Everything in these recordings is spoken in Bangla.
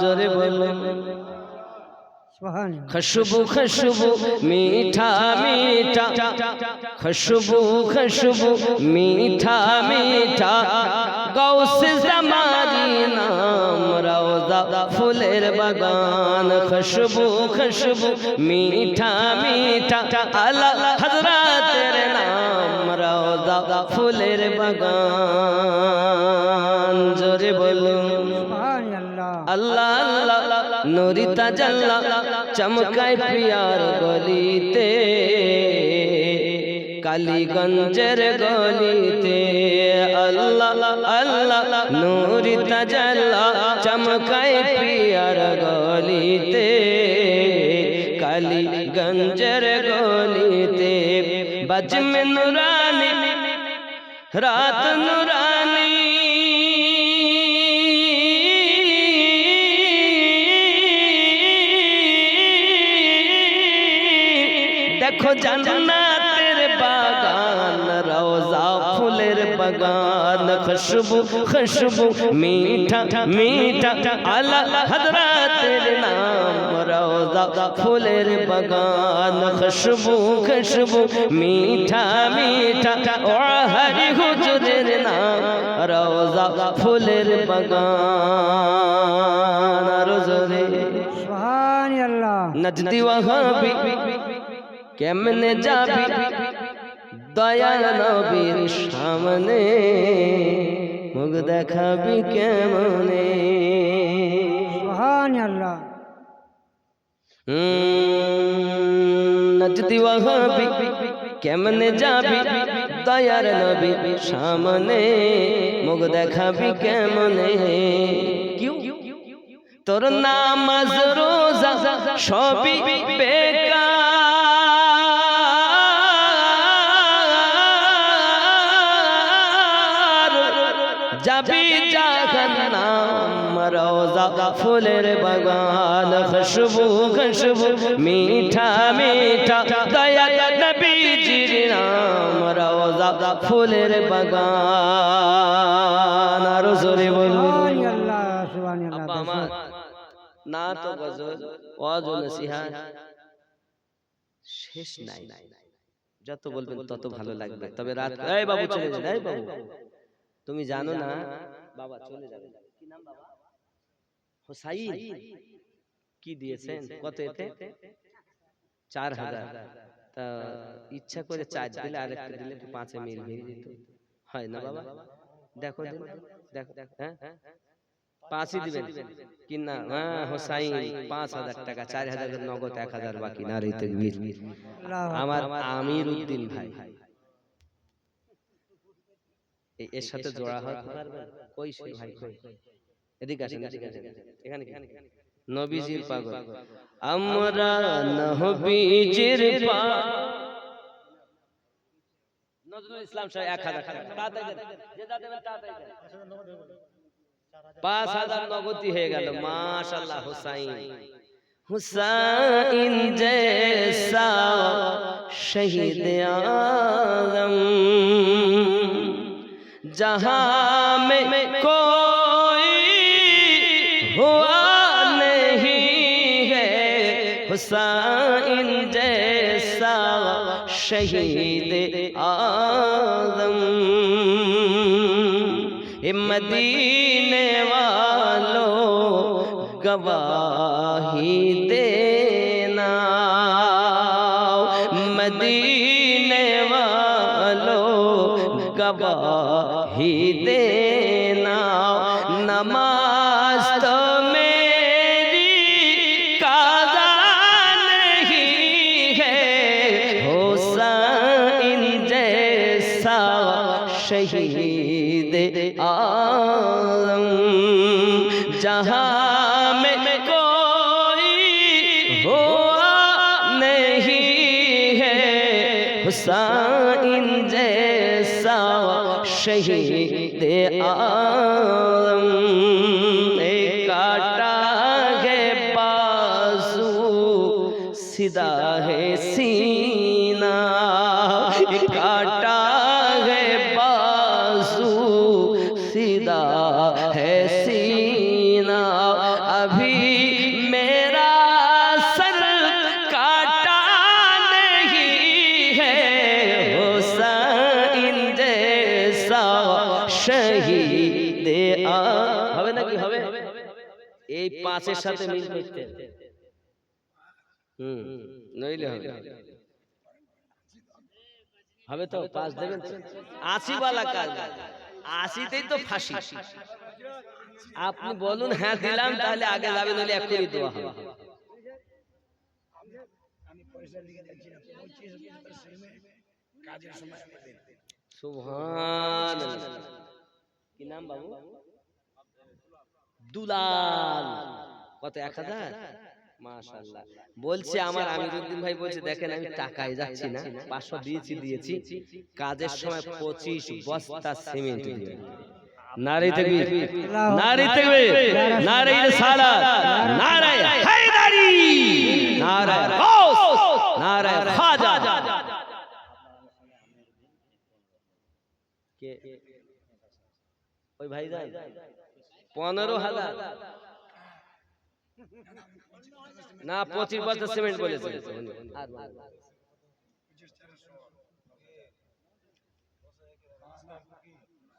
জোরে বলুন। খুশবু খুশবু মিঠা মিঠা। খুশবু খুশবু মিঠা মিঠা। গৌসে জামারি নাম রওজা ফুলের বাগান। খুশবু খুশবু মিঠা মিঠা। আলা হযরতের নাম রওজা ফুলের বাগান। আল্লাহ। আল্লাহ নুরি তাজাল্লা। চমকায় প্রিয়ার গলিতে। কালীগঞ্জের গলিতে। আল্লাহ আল্লাহ। নুরি তাজাল্লা চমকায় প্রিয়ার গলিতে। কালীগঞ্জের গলিতে। বজমে নুরানি রাত নুরানি। দেখো জান্নাতের বাগান রওজা ফুলের বাগান। খুশবু খুশবু মিঠা মিঠা আলা হযরতের নাম। রওজা ফুলের বাগান খুশবু খুশবু মিঠা মিঠা ও হরি হুজুরের নাম। রওজা ফুলের বাগান রোজরে নজদি ওয়াহাবি। কেমনে যাবি? দয়াল নবীর সামনে মুখ দেখাবি কেমনে? নজদি ওয়াহাবি কেমনে যাবি? দয়ার নবীর সামনে মুখ দেখাবি কেমনে? কিউ। তোর নামাজ রোজা সবই বেকার। যাবি জাহান্নাম রওজা ফুলের বাগান খুশবু খুশবু মিঠা মিঠা দয়া নবীজির নাম রওজা ফুলের বাগান। আর জোরে বলুন। আমার না তো গজল ওয়াজ নসিহত শেষ নাই। যত বলবেন তত ভালো লাগবে। তবে রাত এই বাবু চলে যান এই বাবু। তুমি জানো না বাবা চলে যাবে। কি নাম বাবা? হোসাইন। কি দিয়েছেন? কত এতে? চার হাজার। তা ইচ্ছা করে চার দিলে আর একটা দিলে পাঁচে মিল ভেঙে দিত। হয় না বাবা? দেখো দিন দেখো হ্যাঁ? পাঁচই দিবেন। কি না? হ্যাঁ হোসাইন পাঁচ হাজার টাকা চার হাজার নগদ এক হাজার বাকি। না রে তেকবীর আমার আমির উদ্দিন ভাই। এর সাথে জোড়া হয় কই সেই ভাই? কই এদিকে আসেন এদিকে আসেন এখানে নবীজির পাগল। আমরা নবীজির পাগল। নজরুল ইসলাম সাহেব হয়ে গেল। হুসাইন। হুসাইন জয়সা শহীদ আলম। जहां में कोई हुआ नहीं है हुसैन जैसा शहीद आदम ए मदीने वालों गवाही देना शहीद आदम जहाँ में कोई हुआ नहीं है हुसैन जैसा शहीद ہے سینہ ابھی میرا سر کاٹا نہیں ہے شہید হবে এই পাঁচের সাথে হবে। হবে তো? পাঁচ দেবেন আশি বালা কাজ। আশিতেই তো ফাঁসি। আপনি বলুন হ্যাঁ দিলাম তাহলে আগে যাবে নইলে এখনই দেওয়া হবে। কি নাম বাবু? দুলাল। কত এক হাজার? মাশাল্লাহ বলছে আমার আমিরুদ্দিন ভাই বলছে দেখেন আমি টাকায় যাচ্ছি না পাঁচশো দিয়েছি দিয়েছি। কাজের সময় পঁচিশ বস্তা সিমেন্ট। দিয়ে। নারী থাকবি নারী থাকবে নারী সালাত নারায় হায়দারি নারায় গাউস নারায় খাজা কে ওই ভাই যান পনেরো হাজার না পঁচিশ বছর সিমেন্ট বলেছে আর।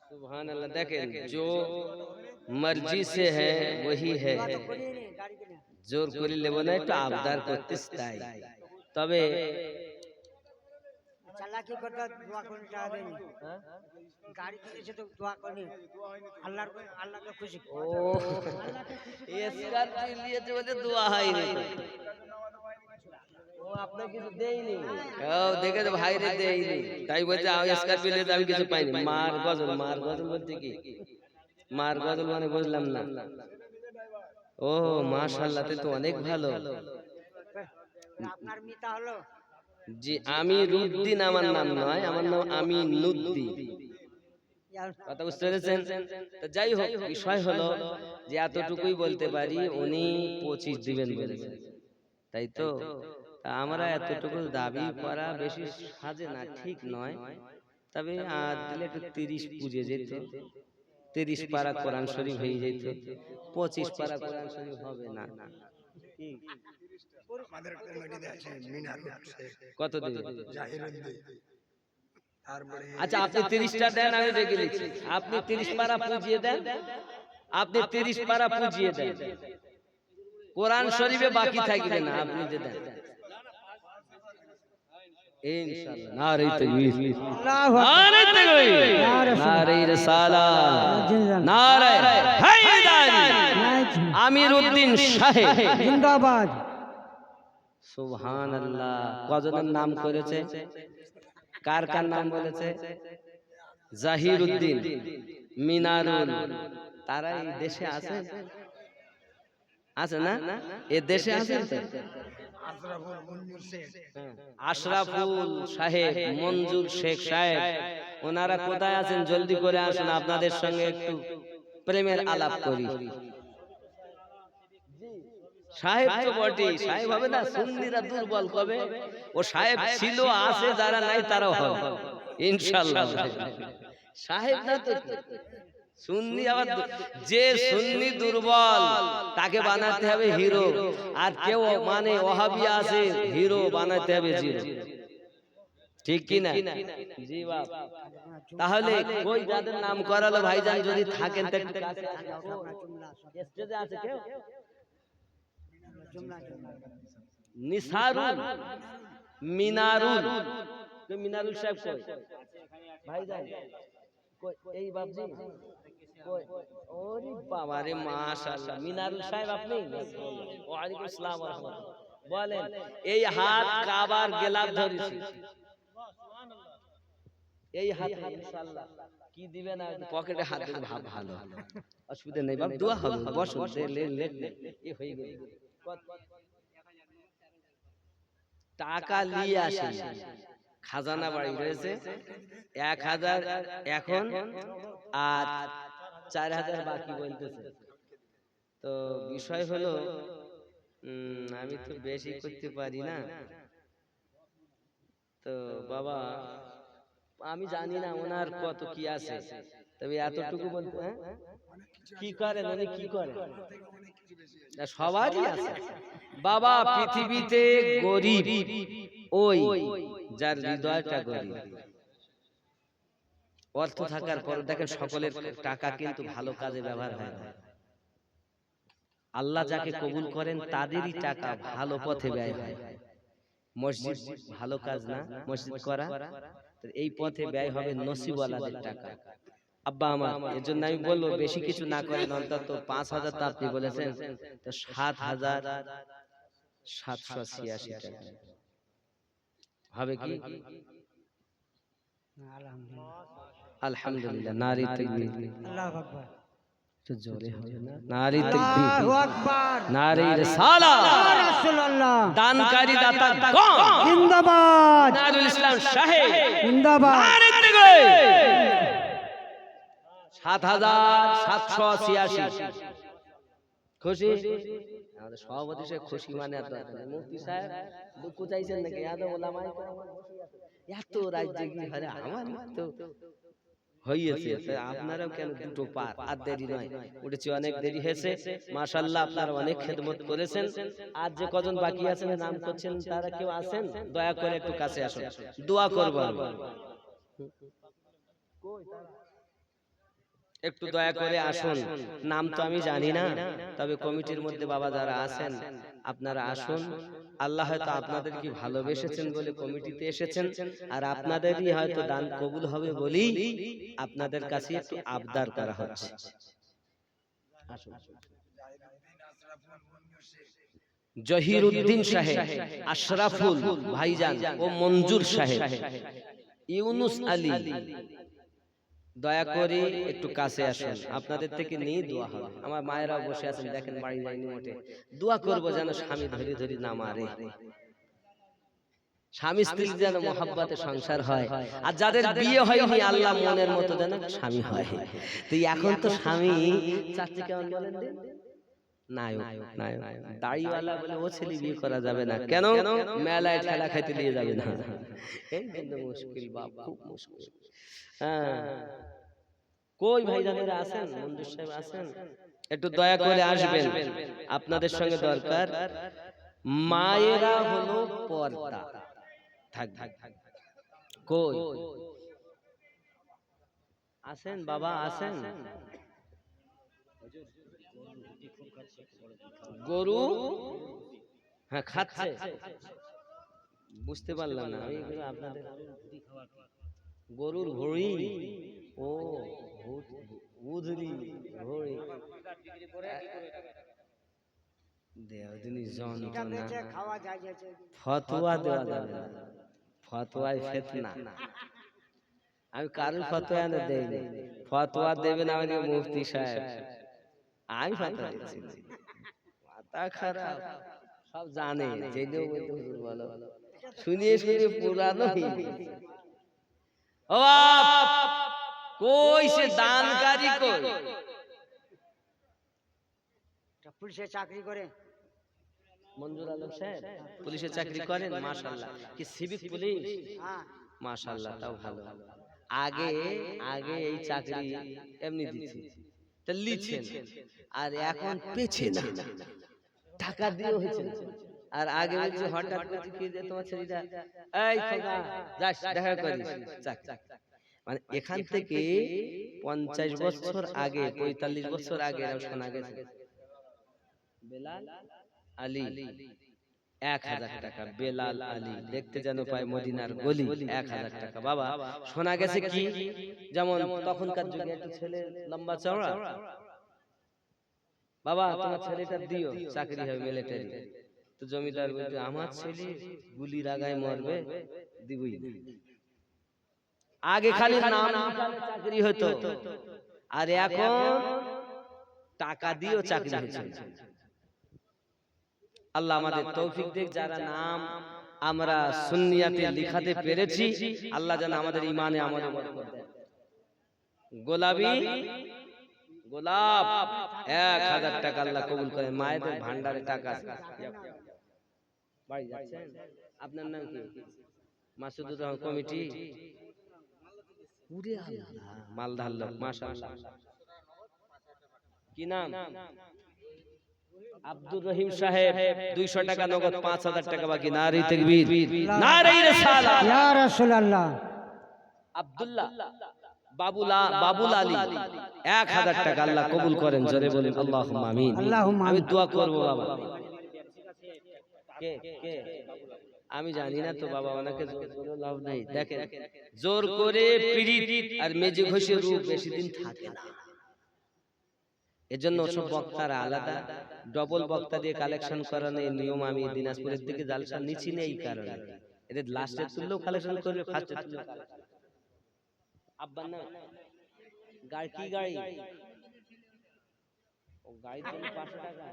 सुभान अल्लाह देखें जो मर्जी से है वही है জোর করে নেব না একটু আবদার করতেস তাই তবে চালাকি করতে দোয়া করে টাকা দেয়নি গাড়ি কিনেছে তো দোয়া করেনি আল্লাহর আল্লাহকে খুশি ও স্করপিও নিয়েছে বলে দোয়া হয়নি ও আপনাকে কিছু দেয়নি ও দেখে তো ভাই রে তাই বলছে আমি স্করপিও নিয়েছে আমি কিছু পাইনি। মার গজল মার গজল বলতে কি? মার গজল মানে বুঝলাম না। ও মাশাআল্লাহ তো অনেক ভালো। আপনার মিতা হলো? জি আমি রুদ্দিন আমার নাম নয় আমার নাম আমি ইয়ার কথা বুঝতে পেরেছেন? তো যাই হোক বিষয় হলো যে এতটুকুই বলতে পারি উনি পঁচিশ দিবেন বলেছেন। তাই তা? আমরা এতটুকু দাবি করা বেশি সাজে না ঠিক নয়। তবে আর দিলে একটু তিরিশ পুজে যেত। তিরিশ পারা কোরআন শরীফ হয়ে যেত। পঁচিশ পারা কোরআন শরীফ হবে না কত দিবে আচ্ছা আপনি তিরিশটা দেন আমি রেখে দিচ্ছি আপনি তিরিশ পারা পুজিয়ে দেন? আপনি তিরিশ পারা পুজিয়ে দেন। কোরআন শরীফে বাকি থাকবে না। আপনি যে দেন। ইনশাআল্লাহ। নারে তাকবীর। নারে তাকবীর। নারে রিসালাত নারে হায়দারি। আমিরউদ্দিন সাহেব জিন্দাবাদ। সুবহানাল্লাহ। কজনের নাম করেছে? কার কার নাম বলেছে? জাহির উদ্দিন মিনারুল। তারা এই দেশে আছে? আছে। না? এ দেশে আছে? আশরাফুল মঞ্জুর শেখ। আশরাফুল সাহেব মঞ্জুর শেখ সাহেব। ওনারা কোথায় আছেন? জলদি করে আসুন আপনাদের সঙ্গে একটু প্রেমের আলাপ করি। সাহেব তো বটে সাহেব হবে না সুন্নিরা দুর্বল কবে ও সাহেব ছিল আছে যারা নাই তারাও হবে। ইনশাল্লাহ সাহেব না তো কি? সুন্নি আবার যে সুন্নি দুর্বল তাকে বানাতে হবে হিরো। আর কেউ মানে ওহাবিয়া আছে হিরো বানাতে হবে জিরো। ঠিক কি না জি বাপ। তাহলে কই যাদের নাম করালো ভাইজান যদি থাকেন। স্টেজে আছে কেউ? নিসারুল। মিনারুল। মিনারুল সাহেব কই? ভাইজান। এই বাপজি। অসুবিধা নেই টাকা নিয়ে খাজানা বাড়ি রয়েছে। এক হাজার এখন আর চার হাজার বাকি বলতেছে। তো বিষয় হলো আমি তো বেশি করতে পারি না। তো বাবা, আমি জানি না ওনার কত কি আছে। তবে এতটুকু বলতে হ্যাঁ? কি করেন উনি কি করেন সবারই আছে। বাবা, পৃথিবীতে গরিব, ওই যার হৃদয়টা গরিব। অর্থ থাকার পর দেখেন সকলের টাকা কিন্তু ভালো কাজে ব্যবহার হয় না। আল্লাহ যাকে কবুল করেন তাদেরই টাকা ভালো পথে ব্যয় হয়। মসজিদ ভালো কাজ না মসজিদ করা এই পথে ব্যয় হবে নসিবওয়ালাদের টাকা। আব্বা আমার এর জন্য আমি বলব বেশি কিছু না করেন অন্তত পাঁচ হাজার তো আপনি বলেছেন তো সাত হাজার সাতশো ছিয়াশি টাকা। হবে কি? আলহামদুলিল্লাহ। আলহামদুলিল্লাহ নারী তাকবীর আল্লাহ আকবার। তো জোরে হবে না? নারী তাকবীর আল্লাহু আকবার। নারী রিসালাত ইয়া রাসূলুল্লাহ। দানকারী দাতা কম জিন্দাবাদ। নারুল ইসলাম সাহেব জিন্দাবাদ। নারী তাকবীর সাত হাজার সাতশো ছিয়াশি। খুশি? আমাদের সভাপতি সাহেব খুশি মানে। মুফতি সাহেব দুঃখ চাইছেন নাকি? এত ওলামাই। এত রাজ্যে কি হারে আমার তো আপনারাও কেন দুটো পার? আর দেরি নয়। উঠেছি অনেক দেরি হয়েছে। মাশাল্লাহ আপনারা অনেক খেদমত করেছেন। আর যে কজন বাকি আছেন নাম করছেন তারা কেউ আছেন দয়া করে একটু কাছে আসুন। দোয়া করব একটু দয়া করে আসুন। নাম তো আমি জানি না। তবে কমিটির মধ্যে বাবা যারা আছেন আপনারা আসুন আল্লাহ হয়তো আপনাদের কি ভালোবেসেছেন বলে কমিটিতে এসেছেন। আর আপনাদেরই হয়তো দান কবুল হবে বলেই আপনাদের কাছে একটু আবদার করা হচ্ছে। আসুন জহিরউদ্দিন সাহেব আশরাফুল ভাইজান ও মঞ্জুর সাহেব ইউনুস আলী দয়া করে একটু কাছে আসুন। আপনাদের থেকে নিয়ে দোয়া হবে। আমার মায়েরা বসে আছেন দেখেন বাড়ি যায়নি মোটে। দোয়া করব যেন স্বামী ধরে ধরে না মারে। স্বামী স্ত্রী যেন মহাব্বতে সংসার হয়। আর যাদের বিয়ে হয়নি আল্লাহ মনের মতো যেন স্বামী হয়। তো এখন তো স্বামী চাচ্ছি কেমন বলেন নায়ক নায়ক দাড়িওয়ালা বলে ও ছেলে বিয়ে করা যাবে না। কেন? মেলায় ঠেলা খাইতে নিয়ে যাবে না। এই জন্য মুশকিল বাপ খুব মুশকিল। হ্যাঁ কই ভাইজানেরা আছেন? মঞ্জুর সাহেব আছেন? একটু দয়া করে আসবেন। আপনাদের সঙ্গে দরকার মায়েরা হলো পর্দা। থাক। থাক থাক কই? আছেন বাবা আছেন? গরু? হ্যাঁ খাচ্ছে। বুঝতে পারলাম না। আপনাদের গরুর ভুঁড়ি ও উধরি যাচ্ছে। ফতোয়া দেওয়া যাবে। না ফতোয়ায় ফেতনা। আমি কারোর ফতোয়া না দেইনি। ফতোয়া দেবেন আমাকে মুফতি সাহেব। আমি ফতোয়া দিচ্ছি। মাথা খারাপ। সব জানে। বলতে বলো। শুনিয়ে শুনিয়ে পুরানো কই সে দানকারী কই? পুলিশে চাকরি করে। মঞ্জুর আলম সাহেব পুলিশের চাকরি করেন? মাশাআল্লাহ। কি সিভিক পুলিশ? হ্যাঁ। মাশাআল্লাহ তাও ভালো। আগে আগে এই চাকরি এমনি দিচ্ছি তা লিখছেন আর এখন পেছে না। টাকা দিয়ে হয়েছে। আর আগে বলছে হঠাৎ করে কি যে তোমার ছেলেটা এই খোকা যাস দেখা করিস যাক মানে এখান থেকে পঞ্চাশ বছর আগে পঁয়তাল্লিশ বছর আগে শোনা গেছে বেলাল আলী। এক হাজার টাকা বেলাল আলী। দেখতে যেন পায় মদিনার গলি। এক হাজার টাকা। বাবা শোনা গেছে কি? যেমন তখনকার যুগে একটা ছেলে লম্বা চওড়া। বাবা তোমার ছেলেটা দিও চাকরি হবে মিলিটারি তো জমিদার বলছে আমার ছেলে গুলির আগায় মরবে দিবই আগে খালি নাম চাকরি হতো। আর এখন টাকা দিয়েও চাকরি হচ্ছে। আল্লাহ আমাদের তৌফিক দেখ যারা নাম আমরা সুন্নিয়াতে লিখাতে পেরেছি। আল্লাহ যেন আমাদের ইমানে আমাদের। গোলাপি গোলাপ এক হাজার টাকা আল্লাহ কবুল করে। মায়েদের ভান্ডারে টাকা। বাড়ি যাচ্ছেন? আপনার নাম কি? মাসুদুর রহমান কমিটি? আল্লাহ। মালদার লোক মাশাআল্লাহ। কি নাম? আব্দুর রহিম সাহেব দুইশো টাকা নগদ পাঁচ হাজার টাকা বাকি। নারী তেকবীর। নারী রিসালাত। ইয়া রাসূলুল্লাহ। আব্দুল্লাহ। বাবুল বাবুল আলী। এক হাজার টাকা আল্লাহ কবুল করেন জোরে বলেন আমিন। আমি দোয়া করব বাবা। কে কে? আমি জানি না তো বাবা ওনাকে জোর করে লাভ নেই। দেখেন জোর করে পিরিত আর মেজে ঘষে রূপ বেশি দিন থাকে না। এজন্য ওসব বক্তারা আলাদা। ডবল বক্তা দিয়ে কালেকশন করানোর নিয়ম আমি দিনাজপুরের দিকে জালসা নিচ্ছি না এই কারণে। এদের লাস্টে তুললেও কালেকশন করবে ফার্স্টে তুললেও আব্বার না গাড়ি কি গাড়ি ও গাড়ির জন্য পাঁচশো টাকা।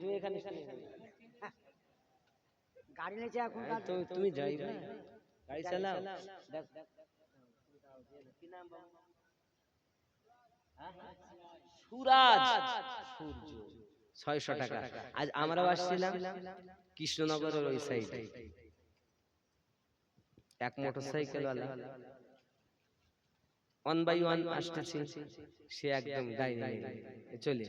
তুমি এখানে। গাড়ি নিয়েছে এখন তো তুমি ড্রাইভার গাড়ি চালাও। দেখ কি নাম হ্যাঁ? সুরাজ। সূর্য। ছয়শো টাকা। আজ আমরাও আসছিলাম। কৃষ্ণনগরের ওই সাইডে এক motorcycle one by one আসতেছি। সে একদম চলে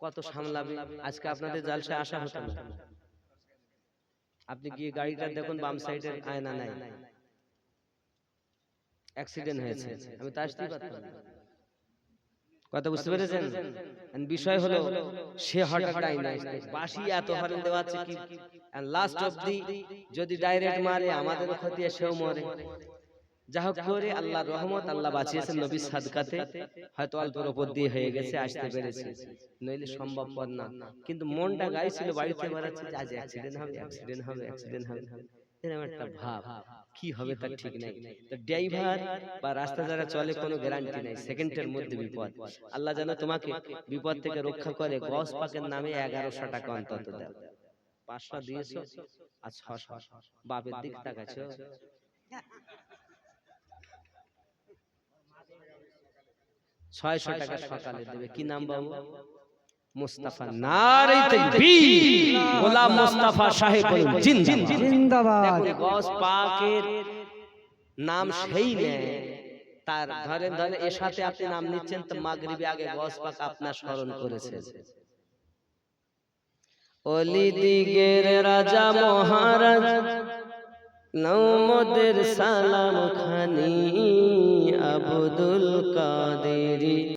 কত সামলাবে? আজকে আপনাদের জালসা আসা হতো না। আপনি গিয়ে গাড়িটা দেখুন বাম সাইডের আয়না নাই। অ্যাক্সিডেন্ট হয়েছে। আমি তো আসতেই পারতাম। কথা বুঝতে পেরেছেন? এন্ড বিষয় হলো সে হঠাৎ আয়না নাই। বাসি এত হরেন দেওয়া আছে কি? লাস্ট অবধি যদি ডাইরেক্ট মারে আমাদের ক্ষতি সেও মরে। যা হোক করে আল্লাহর রহমত আল্লাহ বাঁচিয়েছেন নবীর সাদকাতে হয়তো অল্পের ওপর দিয়ে হয়ে গেছে আসতে পেরেছে। নইলে সম্ভবপর না। কিন্তু মনটা গাইছিল বাড়িতে বেড়াচ্ছে যে আজ অ্যাক্সিডেন্ট হবে অ্যাক্সিডেন্ট হবে অ্যাক্সিডেন্ট হবে এরকম একটা ভাব। কি হবে তার ঠিক নাই। তো ড্রাইভার বা রাস্তা যারা চলে কোনো গ্যারান্টি নাই। সেকেন্ডের মধ্যে বিপদ। আল্লাহ যেন তোমাকে বিপদ থেকে রক্ষা করে গস পাকের নামে এগারোশো টাকা অন্তত দাও। পাঁচশো দিয়েছ আর ছশো বাপের দিক তাকাছো ছয়শো টাকা সকালে দেবে। কি নাম বাবু? মুস্তাফা নারে তাকবীর। গোলাম মুস্তাফা সাহেব বলুন জিন্দাবাদ। জিন্দাবাদ। গস পাকের নাম সেই নেয় তার ধরেন ধরেন এর সাথে আপনি নাম নিচ্ছেন তো মাগরিবে আগে গস পাক আপনার স্মরণ করেছেন অলি দিগের রাজা মহারাজ নৌমদের সালাম খানি আবদুল কাদেরি